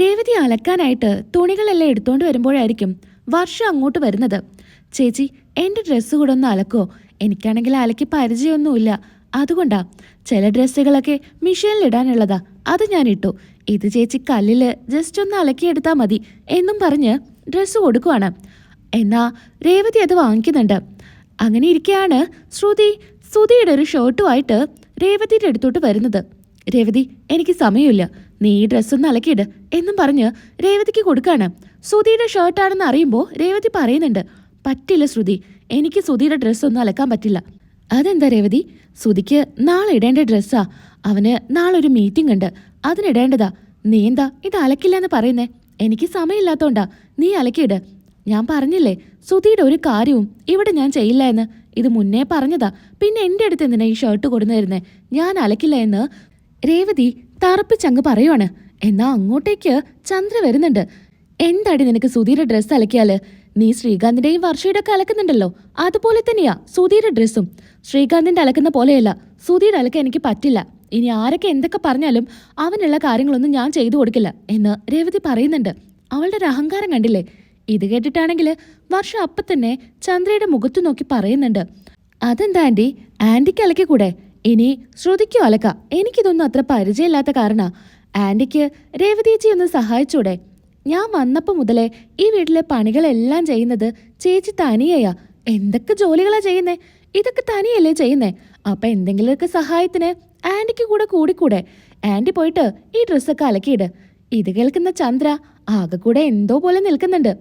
രേവതി അലക്കാനായിട്ട് തുണികളെല്ലാം എടുത്തോണ്ട് വരുമ്പോഴായിരിക്കും വർഷം അങ്ങോട്ട് വരുന്നത്. ചേച്ചി എന്റെ ഡ്രസ്സ് കൂടെ ഒന്ന് അലക്കോ? എനിക്കാണെങ്കിൽ അലക്കി പരിചയമൊന്നുമില്ല. അതുകൊണ്ടാ ചില ഡ്രസ്സുകളൊക്കെ മെഷീനിലിടാനുള്ളതാ അത് ഞാൻ ഇട്ടു. ഇത് ചേച്ചി കല്ലിൽ ജസ്റ്റ് ഒന്ന് അലക്കിയെടുത്താൽ മതി എന്നും പറഞ്ഞ് ഡ്രസ്സ് കൊടുക്കുവാണ്. എന്നാ രേവതി അത് വാങ്ങിക്കുന്നുണ്ട്. അങ്ങനെ ഇരിക്കെയാണ് ശ്രുതി ശ്രുതിയുടെ ഒരു ഷർട്ടുമായിട്ട് രേവതിയുടെ അടുത്തോട്ട് വരുന്നത്. രേവതി എനിക്ക് സമയമില്ല. നീ ഈ ഡ്രസ്സൊന്ന് അലക്കിയിട് എന്നും പറഞ്ഞ് രേവതിക്ക് കൊടുക്കാണ്. ശ്രുതിയുടെ ഷർട്ടാണെന്ന് അറിയുമ്പോൾ രേവതി പറയുന്നുണ്ട് പറ്റില്ല ശ്രുതി എനിക്ക് ശ്രുതിയുടെ ഡ്രസ്സൊന്നും അലക്കാൻ പറ്റില്ല. അതെന്താ രേവതി? ശ്രുതിക്ക് നാളെ ഇടേണ്ട ഡ്രസ്സാ അവന് നാളെ ഒരു മീറ്റിംഗ് ഉണ്ട്. അതിനിടേണ്ടതാ നീ എന്താ ഇത് അലക്കില്ല എന്ന് പറയുന്നേ? എനിക്ക് സമയമില്ലാത്തോണ്ടാ. നീ അലക്കിയിട്. ഞാൻ പറഞ്ഞില്ലേ സുധിയുടെ ഒരു കാര്യവും ഇവിടെ ഞാൻ ചെയ്യില്ല എന്ന്. ഇത് മുന്നേ പറഞ്ഞതാ. പിന്നെ എന്റെ അടുത്ത് എന്തിനാ ഈ ഷർട്ട് കൊടുന്നു തരുന്നേ? ഞാൻ അലക്കില്ല എന്ന്. രേവതി തറപ്പിച്ചങ്ങ് പറയുവാണ്. എന്നാ അങ്ങോട്ടേക്ക് ചന്ദ്ര വരുന്നുണ്ട്. എന്താടി നിനക്ക് സുധീര ഡ്രസ്സ് അലക്കിയാൽ? നീ ശ്രീകാന്തിന്റെയും വർഷയുടെ ഒക്കെ അലക്കുന്നുണ്ടല്ലോ. അതുപോലെ തന്നെയാ സുധീയുടെ ഡ്രസ്സും ശ്രീകാന്തിന്റെ അലക്കുന്ന പോലെയല്ല. സുധീർ അലക്ക എനിക്ക് പറ്റില്ല. ഇനി ആരൊക്കെ എന്തൊക്കെ പറഞ്ഞാലും അവനുള്ള കാര്യങ്ങളൊന്നും ഞാൻ ചെയ്തു കൊടുക്കില്ല എന്ന് രേവതി പറയുന്നുണ്ട്. അവളുടെ ഒരു അഹങ്കാരം കണ്ടില്ലേ? ഇത് കേട്ടിട്ടാണെങ്കിൽ വർഷ അപ്പത്തന്നെ ചന്ദ്രയുടെ മുഖത്തു നോക്കി പറയുന്നുണ്ട്. അതെന്താ ആന്റി? ആന്റിക്ക് അലക്കിക്കൂടെ? ഇനി ശ്രുതിക്കോ അലക്ക എനിക്കിതൊന്നും അത്ര പരിചയമില്ലാത്ത കാരണ. ആന്റിക്ക് രേവതിയേച്ചി ഒന്ന് സഹായിച്ചൂടെ? ഞാൻ വന്നപ്പോൾ മുതലേ ഈ വീട്ടിലെ പണികളെല്ലാം ചെയ്യുന്നത് ചേച്ചി തനിയയാ. എന്തൊക്കെ ജോലികളാ ചെയ്യുന്നേ? ഇതൊക്കെ തനിയല്ലേ ചെയ്യുന്നേ? അപ്പൊ എന്തെങ്കിലുമൊക്കെ സഹായത്തിന് ആന്റിക്ക് കൂടെ കൂടിക്കൂടെ? ആന്റി പോയിട്ട് ഈ ഡ്രസ്സൊക്കെ അലക്കിയിട്. ഇത് കേൾക്കുന്ന ചന്ദ്ര ആകെ കൂടെ എന്തോ പോലെ നിൽക്കുന്നുണ്ട്.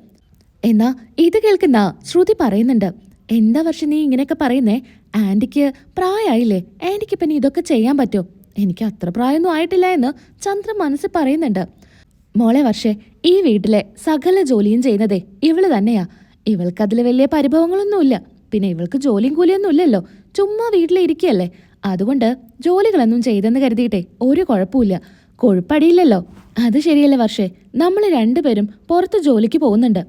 എന്നാ ഇത് കേൾക്കുന്ന ശ്രുതി പറയുന്നുണ്ട്. എന്താ വർഷം നീ ഇങ്ങനെയൊക്കെ പറയുന്നേ? ആന്റിക്ക് പ്രായമായില്ലേ ആന്റിക്ക് പിന്നെ ഇതൊക്കെ ചെയ്യാൻ പറ്റുമോ എനിക്ക് അത്ര പ്രായമൊന്നും ആയിട്ടില്ല എന്ന് ചന്ദ്ര മനസ്സിൽ പറയുന്നുണ്ട്. മോളെ വർഷേ ഈ വീട്ടിലെ സകല ജോലിയും ചെയ്യുന്നതേ ഇവൾ തന്നെയാ. ഇവൾക്കതിൽ വലിയ പരിഭവങ്ങളൊന്നുമില്ല. പിന്നെ ഇവൾക്ക് ജോലിയും കൂലിയൊന്നും ഇല്ലല്ലോ. ചുമ്മാ വീട്ടിലിരിക്കുകയല്ലേ അതുകൊണ്ട് ജോലികളൊന്നും ചെയ്തെന്ന് കരുതിയിട്ടെ ഒരു കുഴപ്പമില്ല കൊഴുപ്പടിയില്ലല്ലോ. അത് ശരിയല്ലേ വർഷേ? നമ്മൾ രണ്ടുപേരും പുറത്ത് ജോലിക്ക് പോകുന്നുണ്ട്.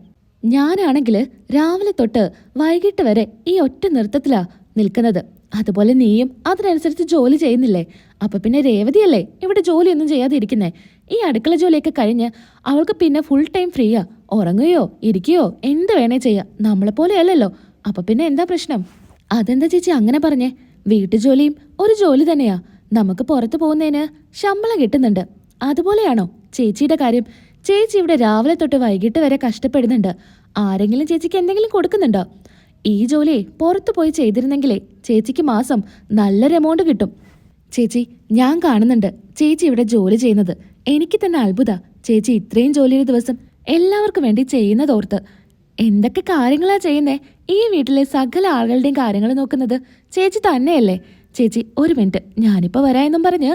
ഞാനാണെങ്കിൽ രാവിലെ തൊട്ട് വൈകിട്ട് വരെ ഈ ഒറ്റ നൃത്തത്തിലാ നിൽക്കുന്നത്. അതുപോലെ നീയും അതിനനുസരിച്ച് ജോലി ചെയ്യുന്നില്ലേ? അപ്പൊ പിന്നെ രേവതിയല്ലേ? ഇവിടെ ജോലിയൊന്നും ചെയ്യാതെ ഇരിക്കുന്നേ ഈ അടുക്കള ജോലിയൊക്കെ കഴിഞ്ഞ് അവൾക്ക് പിന്നെ ഫുൾ ടൈം ഫ്രീയാ ഉറങ്ങുകയോ ഇരിക്കുകയോ എന്ത് വേണേ ചെയ്യാം. നമ്മളെ പോലെ അല്ലല്ലോ. അപ്പൊ പിന്നെ എന്താ പ്രശ്നം? അതെന്താ ചേച്ചി അങ്ങനെ പറഞ്ഞേ? വീട്ടുജോലിയും ഒരു ജോലി തന്നെയാ. നമുക്ക് പുറത്തു പോകുന്നതിന് ശമ്പളം കിട്ടുന്നുണ്ട്. അതുപോലെയാണോ ചേച്ചിയുടെ കാര്യം? ചേച്ചി ഇവിടെ രാവിലെ തൊട്ട് വൈകിട്ട് വരെ കഷ്ടപ്പെടുന്നുണ്ട്. ആരെങ്കിലും ചേച്ചിക്ക് എന്തെങ്കിലും കൊടുക്കുന്നുണ്ടോ? ഈ ജോലി പുറത്തു പോയി ചെയ്തിരുന്നെങ്കിലേ ചേച്ചിക്ക് മാസം നല്ലൊരു എമൗണ്ട് കിട്ടും. ചേച്ചി ഞാൻ കാണുന്നുണ്ട്. ചേച്ചി ഇവിടെ ജോലി ചെയ്യുന്നത്. എനിക്ക് തന്നെ അത്ഭുത. ചേച്ചി ഇത്രയും ജോലി ഒരു ദിവസം എല്ലാവർക്കും വേണ്ടി ചെയ്യുന്നതോർത്ത്. എന്തൊക്കെ കാര്യങ്ങളാ ചെയ്യുന്നേ? ഈ വീട്ടിലെ സകല ആളുകളുടെയും കാര്യങ്ങൾ നോക്കുന്നത് ചേച്ചി തന്നെയല്ലേ? ചേച്ചി ഒരു മിനിറ്റ്. ഞാനിപ്പോൾ വരാമെന്നും പറഞ്ഞ്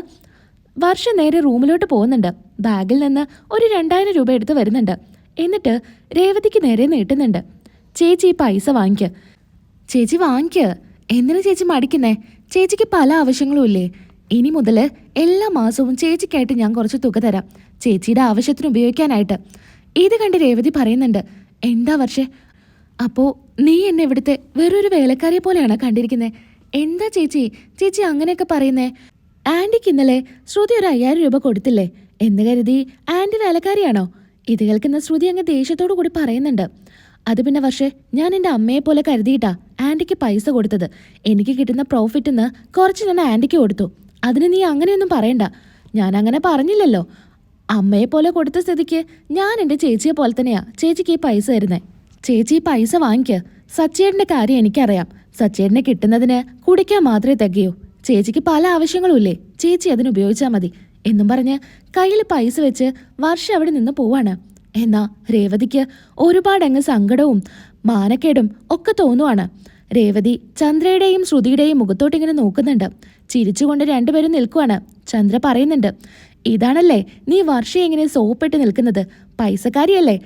വർഷം നേരെ റൂമിലോട്ട് പോകുന്നുണ്ട്. ബാഗിൽ നിന്ന് ഒരു രണ്ടായിരം രൂപ എടുത്ത് വരുന്നുണ്ട്. എന്നിട്ട് രേവതിക്ക് നേരെ നീട്ടുന്നുണ്ട്. ചേച്ചി ഈ പൈസ വാങ്ങിക്ക. ചേച്ചി വാങ്ങിക്ക. എന്തിനാ ചേച്ചി മടിക്കുന്നേ? ചേച്ചിക്ക് പല ആവശ്യങ്ങളും ഇല്ലേ ഇനി മുതൽ എല്ലാ മാസവും ചേച്ചിക്കായിട്ട് ഞാൻ കുറച്ച് തുക തരാം. ചേച്ചിയുടെ ആവശ്യത്തിന് ഉപയോഗിക്കാനായിട്ട്. ഇത് കണ്ട് രേവതി പറയുന്നുണ്ട്. എന്താ വർഷേ? അപ്പോ നീ എന്നെ ഇവിടുത്തെ വേറൊരു വേലക്കാരിയെ പോലെയാണ് കണ്ടിരിക്കുന്നത് എന്താ ചേച്ചി? ചേച്ചി അങ്ങനെയൊക്കെ പറയുന്നേ? ആന്റിക്ക് ഇന്നലെ ശ്രുതി ഒരു അയ്യായിരം രൂപ കൊടുത്തില്ലേ? എന്ന് കരുതി ആന്റി വേലക്കാരിയാണോ? ഇത് കേൾക്കുന്ന ശ്രുതി അങ്ങ് ദേഷ്യത്തോടു കൂടി പറയുന്നുണ്ട്. അത് പിന്നെ പക്ഷേ ഞാൻ എന്റെ അമ്മയെ പോലെ കരുതിയിട്ടാ ആന്റിക്ക് പൈസ കൊടുത്തത്. എനിക്ക് കിട്ടുന്ന പ്രോഫിറ്റിൽ നിന്ന് കുറച്ച് ഞാൻ ആന്റിക്ക് കൊടുത്തു. അതിന് നീ അങ്ങനെയൊന്നും പറയണ്ട. ഞാൻ അങ്ങനെ പറഞ്ഞില്ലല്ലോ. അമ്മയെ പോലെ കൊടുത്ത സ്ഥിതിക്ക് ഞാൻ എന്റെ ചേച്ചിയെ പോലെ തന്നെയാ ചേച്ചിക്ക് ഈ പൈസ തരുന്നേ. ചേച്ചി ഈ പൈസ വാങ്ങിക്കുക സച്ചേട്ടന്റെ കാര്യം എനിക്കറിയാം. സച്ചേട്ടനെ കിട്ടുന്നതിന് കുടിക്കാൻ മാത്രമേ തികയൂ. ചേച്ചിക്ക് പല ആവശ്യങ്ങളും ഇല്ലേ ചേച്ചി അതിന് ഉപയോഗിച്ചാൽ മതി. എന്നും പറഞ്ഞ് കയ്യിൽ പൈസ വെച്ച് വർഷം അവിടെ നിന്ന് പോവാണ്. എന്നാ രേവതിക്ക് ഒരുപാടങ്ങ് സങ്കടവും മാനക്കേടും ഒക്കെ തോന്നുവാണ്. രേവതി ചന്ദ്രയുടെയും ശ്രുതിയുടെയും മുഖത്തോട്ടിങ്ങനെ നോക്കുന്നുണ്ട്. ചിരിച്ചുകൊണ്ട് രണ്ടുപേരും നിൽക്കുവാണ്. ചന്ദ്ര പറയുന്നുണ്ട് ഇതാണല്ലേ നീ വർഷം എങ്ങനെ സോപ്പിട്ട് നിൽക്കുന്നത്. പൈസക്കാരിയല്ലേ?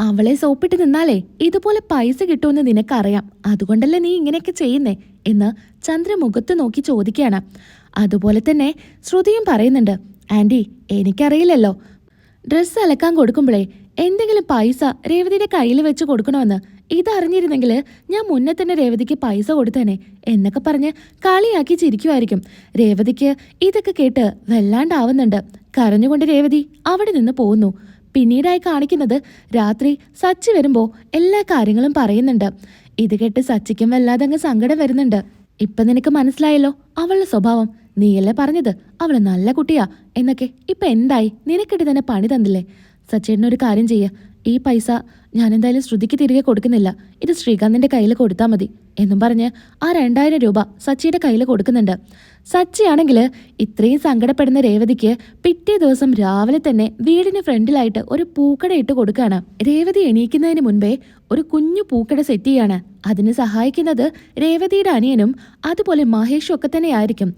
അവളെ സോപ്പിട്ട് നിന്നാലേ ഇതുപോലെ പൈസ കിട്ടുമെന്ന് നിനക്കറിയാം. അതുകൊണ്ടല്ലേ നീ ഇങ്ങനെയൊക്കെ ചെയ്യുന്നേ? എന്ന് ചന്ദ്ര മുഖത്ത് നോക്കി ചോദിക്കുകയാണ്. അതുപോലെ തന്നെ ശ്രുതിയും പറയുന്നുണ്ട് ആന്റി എനിക്കറിയില്ലല്ലോ. ഡ്രസ്സ് അലക്കാൻ കൊടുക്കുമ്പോഴേ എന്തെങ്കിലും പൈസ രേവതിയുടെ കയ്യിൽ വെച്ച് കൊടുക്കണമെന്ന് ഇതറിഞ്ഞിരുന്നെങ്കിൽ ഞാൻ മുന്നേ തന്നെ രേവതിക്ക് പൈസ കൊടുത്തേനെ എന്നൊക്കെ പറഞ്ഞ് കളിയാക്കി ചിരിക്കുമായിരിക്കും. രേവതിക്ക് ഇതൊക്കെ കേട്ട് വല്ലാണ്ടാവുന്നുണ്ട്. കരഞ്ഞുകൊണ്ട് രേവതി അവിടെ നിന്ന് പോകുന്നു പിന്നീടായി കാണിക്കുന്നത് രാത്രി സച്ചി വരുമ്പോൾ എല്ലാ കാര്യങ്ങളും പറയുന്നുണ്ട്. ഇത് കേട്ട് സച്ചിക്കും വല്ലാതെ അങ്ങ് സങ്കടം വരുന്നുണ്ട്. ഇപ്പം നിനക്ക് മനസ്സിലായല്ലോ അവളുടെ സ്വഭാവം. നീയല്ലേ പറഞ്ഞത്? അവൾ നല്ല കുട്ടിയാ. എന്നൊക്കെ ഇപ്പം എന്തായി? നിനക്കിട്ട് തന്നെ പണി തന്നില്ലേ? സച്ചേട്ടനൊരു കാര്യം ചെയ്യുക ഈ പൈസ ഞാൻ എന്തായാലും ശ്രുതിക്ക് തിരികെ കൊടുക്കുന്നില്ല. ഇത് ശ്രീകാന്തിന്റെ കയ്യിൽ കൊടുത്താൽ മതി. എന്നും പറഞ്ഞ് ആ രണ്ടായിരം രൂപ സച്ചിയുടെ കയ്യിൽ കൊടുക്കുന്നുണ്ട്. സച്ചിയാണെങ്കിൽ ഇത്രയും സങ്കടപ്പെടുന്ന രേവതിക്ക് പിറ്റേ ദിവസം രാവിലെ തന്നെ വീടിന് ഫ്രണ്ടിലായിട്ട് ഒരു പൂക്കട ഇട്ട് കൊടുക്കുകയാണ് രേവതി എണീക്കുന്നതിന് മുൻപേ ഒരു കുഞ്ഞു പൂക്കട സെറ്റ് ചെയ്യാണ്. അതിന് സഹായിക്കുന്നത് രേവതിയുടെ അനിയനും അതുപോലെ മഹേഷും ഒക്കെ തന്നെയായിരിക്കും.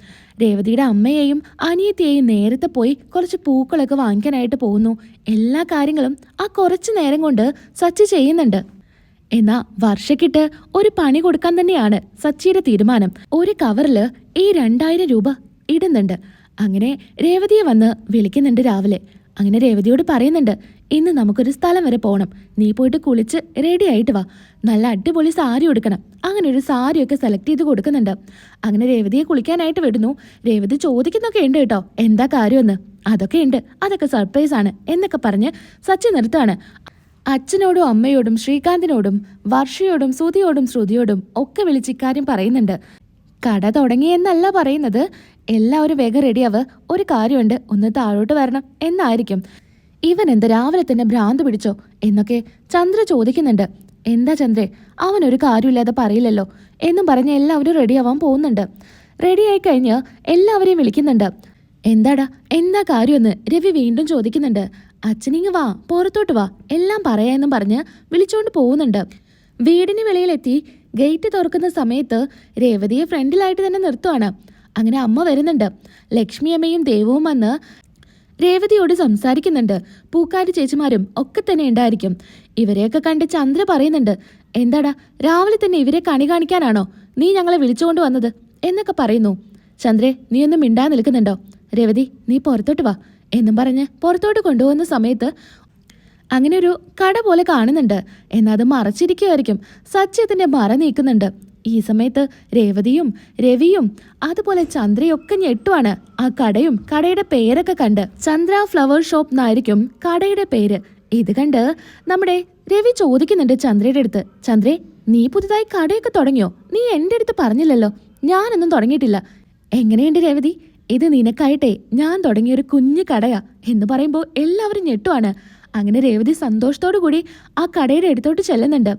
രേവതിയുടെ അമ്മയെയും അനിയത്തിയെയും നേരത്തെ പോയി കുറച്ച് പൂക്കളൊക്കെ വാങ്ങിക്കാനായിട്ട് പോകുന്നു. എല്ലാ കാര്യങ്ങളും ആ കുറച്ച് നേരം കൊണ്ട് സച്ചി ചെയ്യുന്നുണ്ട്. എന്നാ വർഷക്കിട്ട് ഒരു പണി കൊടുക്കാൻ തന്നെയാണ് സച്ചിയുടെ തീരുമാനം. ഒരു കവറിൽ ഈ രണ്ടായിരം രൂപ ഇടുന്നുണ്ട്. അങ്ങനെ രേവതിയെ വന്ന് വിളിക്കുന്നുണ്ട് രാവിലെ. അങ്ങനെ രേവതിയോട് പറയുന്നുണ്ട് ഇന്ന് നമുക്കൊരു സ്ഥലം വരെ പോകണം നീ പോയിട്ട് കുളിച്ച് റെഡി ആയിട്ട് വാ. നല്ല അടിപൊളി സാരി ഉടുക്കണം. അങ്ങനെ ഒരു സാരിയൊക്കെ സെലക്ട് ചെയ്ത് കൊടുക്കുന്നുണ്ട്. അങ്ങനെ രേവതിയെ കുളിക്കാനായിട്ട് വിടുന്നു. രേവതി ചോദിക്കുന്നൊക്കെ ഉണ്ട് കേട്ടോ. എന്താ കാര്യമെന്ന്? അതൊക്കെ ഉണ്ട്. അതൊക്കെ സർപ്രൈസ് ആണ് എന്നൊക്കെ പറഞ്ഞ് സച്ചി നിർത്താണ് അച്ഛനോടും അമ്മയോടും ശ്രീകാന്തിനോടും വർഷയോടും സുതിയോടും ശ്രുതിയോടും ഒക്കെ വിളിച്ച് ഇക്കാര്യം പറയുന്നുണ്ട്. കട തുടങ്ങിയെന്നല്ല പറയുന്നത്. എല്ലാവരും വേഗം റെഡിയാവ് ഒരു കാര്യമുണ്ട്. ഒന്ന് താഴോട്ട് വരണം. എന്നായിരിക്കും. ഇവൻ എന്താ രാവിലെ തന്നെ ഭ്രാന്ത് പിടിച്ചോ എന്നൊക്കെ ചന്ദ്ര ചോദിക്കുന്നുണ്ട്. എന്താ ചന്ദ്രേ ഒരു കാര്യമില്ലാതെ പറയില്ലല്ലോ എന്നും പറഞ്ഞ് എല്ലാവരും റെഡിയാവാൻ പോകുന്നുണ്ട്. റെഡിയായി കഴിഞ്ഞ് എല്ലാവരെയും വിളിക്കുന്നുണ്ട്. എന്താടാ എന്താ കാര്യമെന്ന് രവി വീണ്ടും ചോദിക്കുന്നുണ്ട്. അച്ഛനിങ് വാ പുറത്തോട്ട് വാ എല്ലാം പറയാമെന്നും പറഞ്ഞ് വിളിച്ചോണ്ട് പോകുന്നുണ്ട്. വീടിന് വെളിയിലെത്തി ഗേറ്റ് തുറക്കുന്ന സമയത്ത് രേവതിയെ ഫ്രണ്ടിലായിട്ട് തന്നെ നിർത്തുവാണ്. അങ്ങനെ അമ്മ വരുന്നുണ്ട്. ലക്ഷ്മി അമ്മയും ദേവവും വന്ന് രേവതിയോട് സംസാരിക്കുന്നുണ്ട്. പൂക്കാരി ചേച്ചിമാരും ഒക്കെ തന്നെ ഉണ്ടായിരിക്കും. ഇവരെയൊക്കെ കണ്ട് ചന്ദ്ര പറയുന്നുണ്ട് എന്താടാ രാവിലെ തന്നെ ഇവരെ കണി കാണിക്കാനാണോ? നീ ഞങ്ങളെ വിളിച്ചുകൊണ്ട് വന്നത്? എന്നൊക്കെ പറയുന്നു. ചന്ദ്രെ നീ ഒന്നും മിണ്ടാ നിൽക്കുന്നുണ്ടോ? രേവതി നീ പുറത്തോട്ട് വാ. എന്നും പറഞ്ഞ് പുറത്തോട്ട് കൊണ്ടുപോകുന്ന സമയത്ത് അങ്ങനെ ഒരു കട പോലെ കാണുന്നുണ്ട്. എന്നാൽ അത് മറച്ചിരിക്കുമായിരിക്കും സത്യത്തിന്റെ മറ നീക്കുന്നുണ്ട്. ഈ സമയത്ത് രേവതിയും രവിയും അതുപോലെ ചന്ദ്രയൊക്കെ ഞെട്ടുവാണ്. ആ കടയും കടയുടെ പേരൊക്കെ കണ്ട് ചന്ദ്ര ഫ്ലവർ ഷോപ്പ് എന്നായിരിക്കും കടയുടെ പേര്. ഇത് കണ്ട് നമ്മുടെ രവി ചോദിക്കുന്നുണ്ട് ചന്ദ്രയുടെ അടുത്ത്. ചന്ദ്രേ നീ പുതുതായി കടയൊക്കെ തുടങ്ങിയോ? നീ എന്റെ അടുത്ത് പറഞ്ഞില്ലല്ലോ. ഞാനൊന്നും തുടങ്ങിയിട്ടില്ല. എങ്ങനെയുണ്ട് രേവതി? ഇത് നിനക്കായിട്ടേ. ഞാൻ തുടങ്ങിയ ഒരു കുഞ്ഞു കടയാ. എന്ന് പറയുമ്പോൾ എല്ലാവരും ഞെട്ടുവാണ്. അങ്ങനെ രേവതി സന്തോഷത്തോടു കൂടി ആ കടയുടെ അടുത്തോട്ട് ചെല്ലുന്നുണ്ട്.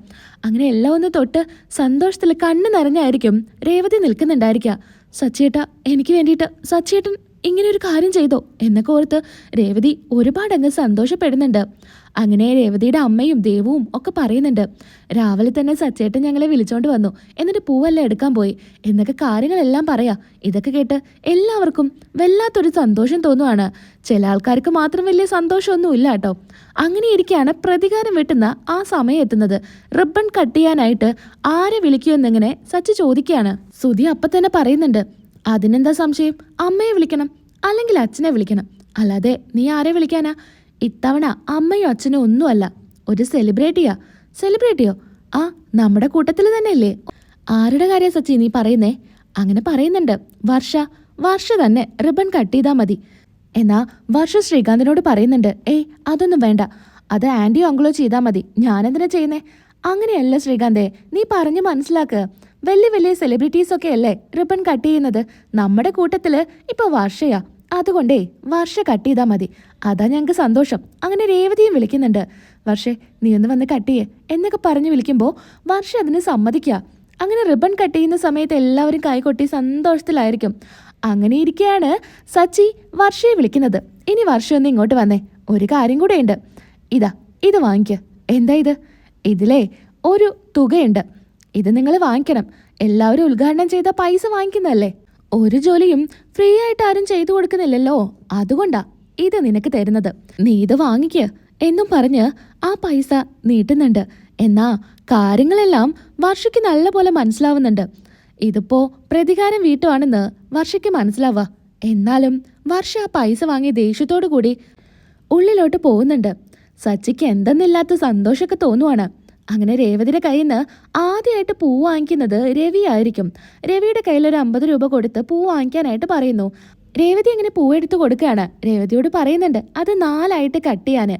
അങ്ങനെ എല്ലാം ഒന്ന് തൊട്ട് സന്തോഷത്തിൽ കണ്ണ് നിറഞ്ഞായിരിക്കും രേവതി നിൽക്കുന്നുണ്ടായിരിക്കുക. സച്ചേട്ട എനിക്ക് വേണ്ടിയിട്ട് സച്ചേട്ടൻ ഇങ്ങനെ ഒരു കാര്യം ചെയ്തോ എന്നൊക്കെ ഓർത്ത് രേവതി ഒരുപാട് അങ്ങ് സന്തോഷപ്പെടുന്നുണ്ട്. അങ്ങനെ രേവതിയുടെ അമ്മയും ദേവവും ഒക്കെ പറയുന്നുണ്ട് രാവിലെ തന്നെ സച്ചേട്ടൻ ഞങ്ങളെ വിളിച്ചോണ്ട് വന്നു. എന്നിട്ട് പൂവെല്ലാം എടുക്കാൻ പോയി. എന്നൊക്കെ കാര്യങ്ങളെല്ലാം പറയാ. ഇതൊക്കെ കേട്ട് എല്ലാവർക്കും വല്ലാത്തൊരു സന്തോഷം തോന്നുവാണ്. ചില ആൾക്കാർക്ക് മാത്രം വലിയ സന്തോഷമൊന്നും ഇല്ല കേട്ടോ. അങ്ങനെ ഇരിക്കെയാണ് പ്രതികാരം വെട്ടുന്ന ആ സമയം എത്തുന്നത്. റിബൺ കട്ട് ചെയ്യാനായിട്ട് ആരെ വിളിക്കുമെന്നിങ്ങനെ സച്ചി ചോദിക്കുകയാണ്. സുധി അപ്പൊ തന്നെ പറയുന്നുണ്ട് അതിനെന്താ സംശയം? അമ്മയെ വിളിക്കണം. അല്ലെങ്കിൽ അച്ഛനെ വിളിക്കണം. അല്ലാതെ നീ ആരെ വിളിക്കാനാ? ഇത്തവണ അമ്മയും അച്ഛനും ഒന്നുമല്ല ഒരു സെലിബ്രിറ്റിയാ സെലിബ്രിറ്റിയോ ആ നമ്മുടെ കൂട്ടത്തിൽ തന്നെയല്ലേ. ആരുടെ കാര്യം സച്ചി നീ പറയുന്നേ? അങ്ങനെ പറയുന്നുണ്ട്. വർഷ വർഷ തന്നെ റിബൺ കട്ട് ചെയ്താൽ മതി. എന്നാ വർഷ ശ്രീകാന്തിനോട് പറയുന്നുണ്ട് ഏയ് അതൊന്നും വേണ്ട. അത് ആന്റിയോ അങ്കിളോ ചെയ്താൽ മതി. ഞാനെന്തിനാ ചെയ്യുന്നേ? അങ്ങനെയല്ല ശ്രീകാന്തേ നീ പറഞ്ഞ് മനസ്സിലാക്ക്. വലിയ വലിയ സെലിബ്രിറ്റീസ് ഒക്കെ അല്ലേ റിബൺ കട്ട് ചെയ്യുന്നത്? നമ്മുടെ കൂട്ടത്തിൽ ഇപ്പൊ വർഷയാ. അതുകൊണ്ടേ വർഷ കട്ട് ചെയ്താൽ മതി. അതാ ഞങ്ങൾക്ക് സന്തോഷം. അങ്ങനെ രേവതിയും വിളിക്കുന്നുണ്ട്. വർഷേ നീ ഒന്ന് വന്ന് കട്ട് ചെയ്യേ. എന്നൊക്കെ പറഞ്ഞു വിളിക്കുമ്പോൾ വർഷ അതിന് സമ്മതിക്കുക അങ്ങനെ റിബൺ കട്ട് ചെയ്യുന്ന സമയത്ത് എല്ലാവരും കൈകൊട്ടി സന്തോഷത്തിലായിരിക്കും. അങ്ങനെ ഇരിക്കെയാണ് സച്ചി വർഷയെ വിളിക്കുന്നത്. ഇനി വർഷ ഒന്ന് ഇങ്ങോട്ട് വന്നേ. ഒരു കാര്യം കൂടെ ഉണ്ട് ഇതാ ഇത് വാങ്ങിക്കുക എന്താ ഇത്? ഇതിലേ ഒരു തുകയുണ്ട്. ഇത് നിങ്ങൾ വാങ്ങിക്കണം. എല്ലാവരും ഉദ്ഘാടനം ചെയ്ത പൈസ വാങ്ങിക്കുന്നതല്ലേ? ഒരു ജോലിയും ഫ്രീ ആയിട്ട് ആരും ചെയ്തു കൊടുക്കുന്നില്ലല്ലോ. അതുകൊണ്ടാ ഇത് നിനക്ക് തരുന്നത്. നീ ഇത് വാങ്ങിക്ക് എന്നും പറഞ്ഞ് ആ പൈസ നീട്ടുന്നുണ്ട്. എന്നാ കാര്യങ്ങളെല്ലാം വർഷയ്ക്ക് നല്ലപോലെ മനസ്സിലാവുന്നുണ്ട്. ഇതിപ്പോ പ്രതികാരം വീട്ടുവാണെന്ന് വർഷയ്ക്ക് മനസ്സിലാവുക എന്നാലും വർഷ ആ പൈസ വാങ്ങി ദേഷ്യത്തോടു കൂടി ഉള്ളിലോട്ട് പോകുന്നുണ്ട്. സച്ചിക്ക് എന്തെന്നില്ലാത്ത സന്തോഷമൊക്കെ തോന്നുവാണ്. അങ്ങനെ രേവതിയുടെ കയ്യിൽ നിന്ന് ആദ്യമായിട്ട് പൂ വാങ്ങിക്കുന്നത് രവി ആയിരിക്കും. രവിയുടെ കയ്യിൽ ഒരു അമ്പത് രൂപ കൊടുത്ത് പൂ വാങ്ങിക്കാനായിട്ട് പറയുന്നു. രേവതി അങ്ങനെ പൂ എടുത്ത് കൊടുക്കുകയാണ്. രേവതിയോട് പറയുന്നുണ്ട് അത് നാലായിട്ട് കട്ട് ചെയ്യാൻ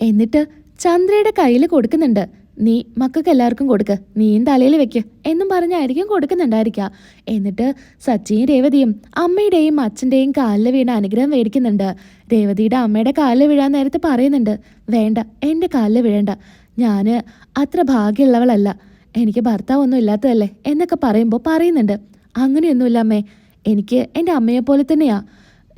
എന്നിട്ട് ചന്ദ്രയുടെ കയ്യിൽ കൊടുക്കുന്നുണ്ട് നീ മക്കൾക്ക് എല്ലാവർക്കും കൊടുക്ക് നീയും തലയിൽ വെക്ക് എന്നും പറഞ്ഞായിരിക്കും കൊടുക്കുന്നുണ്ടായിരിക്കുക. എന്നിട്ട് സച്ചിയും രേവതിയും അമ്മയുടെയും അച്ഛന്റെയും കാലിൽ വീണ അനുഗ്രഹം മേടിക്കുന്നുണ്ട്. രേവതിയുടെ അമ്മയുടെ കാലിൽ വീഴാൻ നേരത്തെ പറയുന്നുണ്ട് വേണ്ട എന്റെ കാലിൽ വീഴണ്ട. ഞാൻ അത്ര ഭാഗ്യമുള്ളവളല്ല. എനിക്ക് ഭർത്താവൊന്നും ഇല്ലാത്തതല്ലേ എന്നൊക്കെ പറയുമ്പോൾ പറയുന്നുണ്ട്. അങ്ങനെയൊന്നുമില്ല അമ്മേ. എനിക്ക് എന്റെ അമ്മയെ പോലെ തന്നെയാ.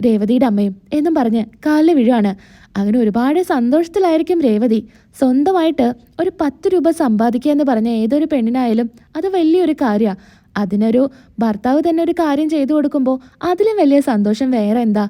രേവതിയുടെ അമ്മയും എന്നും പറഞ്ഞ് കാലിൽ വീഴുവാണ്. അങ്ങനെ ഒരുപാട് സന്തോഷത്തിലായിരിക്കും രേവതി. സ്വന്തമായിട്ട് ഒരു പത്ത് രൂപ സമ്പാദിക്കുക എന്ന് പറഞ്ഞ ഏതൊരു പെണ്ണിനായാലും അത് വലിയൊരു കാര്യമാണ് അതിനൊരു ഭർത്താവ് തന്നെ ഒരു കാര്യം ചെയ്തു കൊടുക്കുമ്പോൾ അതിലും വലിയ സന്തോഷം വേറെ എന്താ